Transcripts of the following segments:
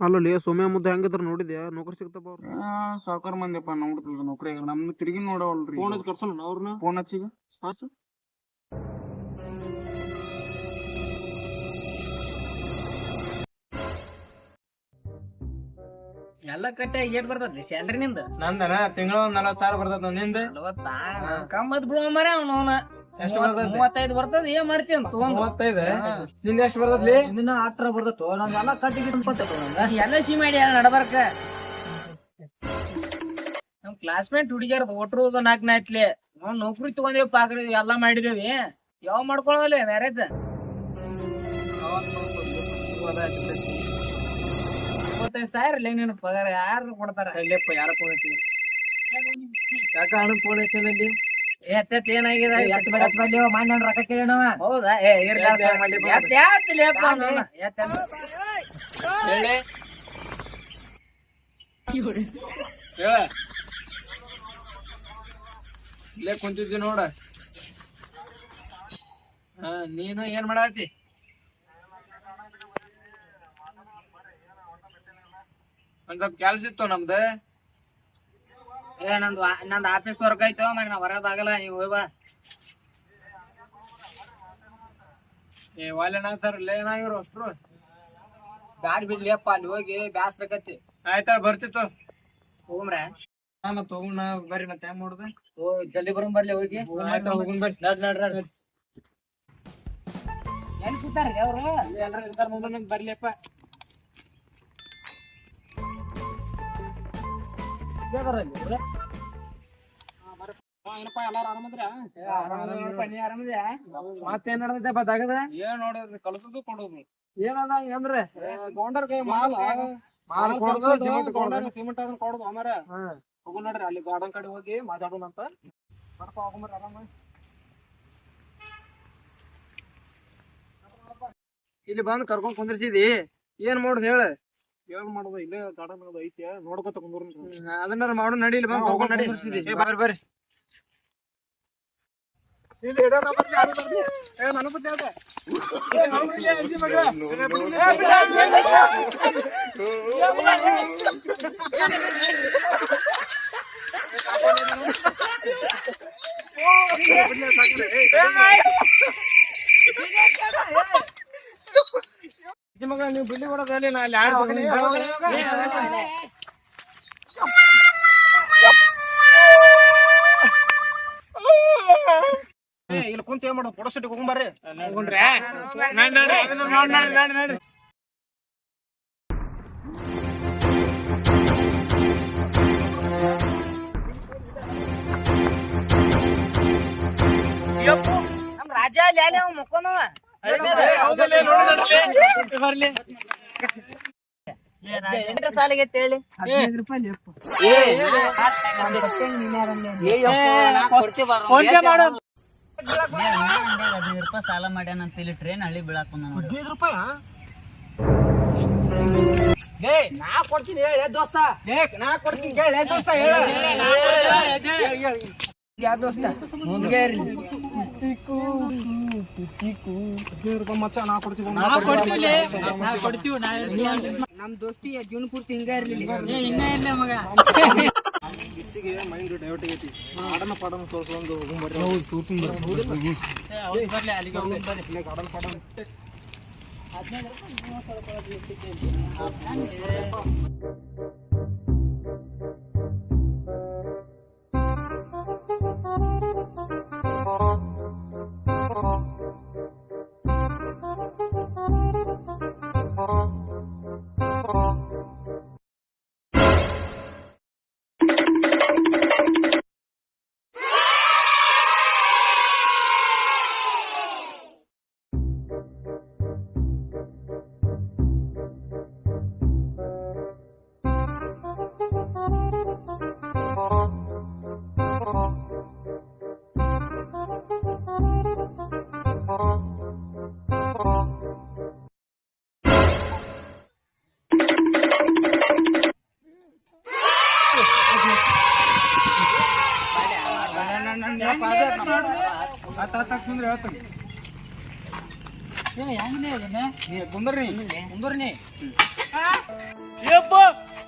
ಅಲ್ಲಲ್ಲಿ ಸೋಮ್ಯ ಮುದ್ದೆ ಹೆಂಗಿದ್ರ ನೋಡಿದ್ಯಾ? ನೌಕರಿ ಸಿಗ್ತಪ್ಪ ಅವ್ರು. ಸಾವುಕಾರ ಮಂದಿಪ್ಪ ನೋಡ್ತಿಲ್ಲ ನೌಕರಿ ನಮ್ಮ ತಿರುಗಿ ನೋಡವಲ್ರಿ ಫೋನ್ ಹಚ್ಚಿ ಕರ್ಸಲ್ಲ ಅವ್ರನ್ನ ಫೋನ್ ಹಚ್ಚಿಗ? ಎಲ್ಲ ಕಟ್ಟೆ ಏಟ್ ಬರ್ತದ್ರಿ ಸ್ಯಾಲ್ರಿ ನಿಂದ? ನಂದನ ತಿಂಗಳ ಒಂದ್ ನಲವತ್ ಸಾವಿರ ಬರ್ತದ ನಿಂದ. ನಲವತ್ತಾ? ಕಮ್ಮತ್ ಬಿಡುವ ಮರ ಅವನ. ಎಷ್ಟ್ ಬರ್ತೈತಿ? ಮೂವತ್ತೈದು ಬರ್ತದ ಏನ್ ಮಾಡ್ತಿ ಅಂತ ತಗೊಂಡ್. ಮೂವತ್ತೈದು? ನಿಂದ ಎಷ್ಟ್ ಬರ್ತದ್ಲಿ? ಇದನ್ನ ಆಟ್ರ ಬರ್ತೈತೋ ನಾವ್ ಎಲ್ಲ ಕಟ್ಟಿ ಎಲ್ಲ ಸಿ ಮಾಡಿ ನಡಬರ್ಕ? ನಮ್ ಕ್ಲಾಸ್ಮೇಟ್ ಹುಡುಗಿಯರ್ದು ಒಟ್ರು ನಾಲ್ಕು ನಾಯ್ತ್ಲಿ ನಾವ್ ನೌಕರಿ ತಗೊಂಡೇವ್ ಪಾಕ್ರಿ ಎಲ್ಲಾ ಮಾಡಿದೇವಿ. ಯಾವ ಮಾಡ್ಕೊಳಲ್ಲ ಮ್ಯಾರೇಜ್? ಮೂವತ್ತೈದು ಸಾವಿರ ಇಲ್ಲ ನೀನು ಪಗಾರ ಯಾರು ಕೊಡ್ತಾರ? ಯಾರು ಯಾರ ಫೋನ್ ಹಚ್ಚಿ ಯಾಕೆ ಅಣ್ಣ ಫೋನ್ ಹಚ್ಚನಲ್ಲಿ ಹೌದಾ? ಏ ಇಲ್ಲೇ ಕುಂತಿದ್ದಿ ನೋಡ. ಹಾ ನೀನು ಏನ್ ಮಾಡಾತಿ? ಒಂದ್ ಸ್ವಲ್ಪ ಕೆಲ್ಸ ಇತ್ತು ನಮ್ದ. ಏ ನಂದು ಆ- ನಂದು ಆಫೀಸ್ ವರ್ಕ್ ಆಯ್ತು ಮರಿ ನಾ ಬರೋದಾಗಲ್ಲ ನೀವು ಹೋಯ್ ಬಾ. ಏ ವಾಲೆನಾಥರ್ಲೆ ಏನಾಗಿರು ಅಷ್ಟ್ರು. ಗಾಡಿ ಬಿಡ್ಲಿಯಪ್ಪ ಅಲ್ಲಿ ಹೋಗಿ ಬ್ಯಾಸ್ರಕತ್ತಿ ಆಯ್ತಾ ಬರ್ತಿತ್ತು ಹೋಗ್ಮ್ರ. ಮತ್ತ ಹೋಗೋಣ ಬರ್ರಿ ಮತ್ತೆ ಹೆಂಗ್ ಮಾಡುದು? ಓ ಜಲ್ದಿ ಬರೋಣ ಬರ್ಲಿ ಹೋಗಿ. ಆಯ್ತಾ ಹೋಗೋಣ ಬರ್ರಿ. ನಡ್ ನಡ್ರ ನಡ್. ಎಲ್ಲಿ ಕೂತಾರ ಅವ್ರು? ಎಲ್ಲರೂ ಇರ್ತಾರ ಮುಂದೆ ಬರ್ಲಿಯಪ್ಪ ಮತ್ತೇನ್ ಏನ್ ನೋಡಿದ್ರಿ ಕಳ್ಸುದು ಕೊಡೋದು ಏನದ ಅಂದ್ರೆ? ಗೊಂಡರ್ ಕೈ ಮಾಲ ಮಾಲ್ ಕೊಡೋದು ಸಿಮೆಂಟ್ ಸಿಮೆಂಟ್ ಅದನ್ನ ಕೊಡೋದು ಆಮೇಲೆ ಹಾ. ಹೋಗು ನೋಡ್ರಿ ಅಲ್ಲಿ ಗಾರ್ಡನ್ ಕಡೆ ಹೋಗಿ ಮಾತಾಡೋಣ ಅಂತ. ಬರ್ಪ ಹೋಗಂಬರ್ರಿ ಆರಾಮ. ಇಲ್ಲಿ ಬಂದ್ ಕರ್ಕೊಂಡ್ ಕುಂದ್ರಿಸಿದಿ? ಏನ್ ಮಾಡುದು ಹೇಳ? ಏನ್ ಮಾಡೋದು ಇಲ್ಲೇ ಗಾರ್ಡನ್ ಅದು ಐತಿ ನೋಡ್ಕೊತ ತಗೊಂಡ್ರು ಅದನ್ನಾರ ಮಾಡೋ ನಡಿ ಇಲ್ಲಿ ಬಂದ್ ಕರ್ಕೊಂಡ್ ನಡಿ. ಬರ್ರಿ ಬರ್ರಿ. ಇಲ್ಲಿ ಹಿಡಿಯೋದ ಬರ್ಲಿ ಯಾರು ಬರ್ಲಿ? ಏ ನನಗ್ ಬಿಟ್ಟು ಹೇಳ್ದೆ. ಏ, ಮಗ. ನೀವು ಬಿಲ್ಲಿ ಹೊಡೋದ್ರಲ್ಲಿ ನಾ ಅಲ್ಲಿ ಆಡ್ತೀನಿ. ಇಲ್ಲಿ ಕುಂತ ಏನ್ ಮಾಡೋದು ಫೋಟೋ ಶೂಟಿಗೆ ಹೋಗ್ಬರ್ರಿ ನಮ್ ರಾಜ ಅಲ್ಲಿ ಅಲ್ಲಿ ಅವ ಮುಕ್ಕೊಂದವ ಏ, ಸಾಲಿಗೆ ಹೇಳಿ. ಹದಿನೈದು ರೂಪಾಯಿ ಸಾಲ ಮಾಡ್ಯಾನಂತ ಇಲ್ಲಿ ಟ್ರೈನ್ ಹಳ್ಳಿ ಬೀಳಾಕ ಹದಿನೈದು ರೂಪಾಯಿ? ಏ ನಾ ಕೊಡ್ತೀನಿ ಹೇಳ ದೋಸ್ತ. ನಾ ಕೊಡ್ತೀನಿ ಕೇಳಿ ದೋಸ್ತ ಹೇಳ. ಮಚ್ಚ ನಾ ಕೊಡ್ತೀವಿ? ನಮ್ ದೋಸ್ತಿ ಜೀವನ ಪೂರ್ತಿ ಹಿಂಗ ಇರ್ಲಿಲ್ಲ. ಹೆಚ್ಚಿಗೆ ಮೈಂಡ್ ಡೈವರ್ಟ್ ಆಗೈತಿ. ಆಡನ ಪಾಡನ ತೋರ್ಸ್ಕೊಂಡು ಹೋಗ್ಬರ್ರಿ ಹೇಳ್ತೀನಿ ಕುಂದ್ರಿ ಕುಂದ್ರನಿ ಯಪ್ಪ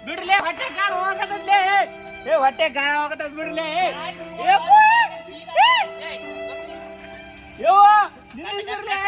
ಬಿಡ್ಲೆ ಹೊಟ್ಟೆ ಕಾಳು ಹೋಗತದ್ಲೆ ಏ ಹೊಟ್ಟೆ ಕಾಳು ಹೋಗದ ಬಿಡ್ಲೆ ಯವ್ವ ನಿಲ್ಲಿಸಿರ್ಲೆ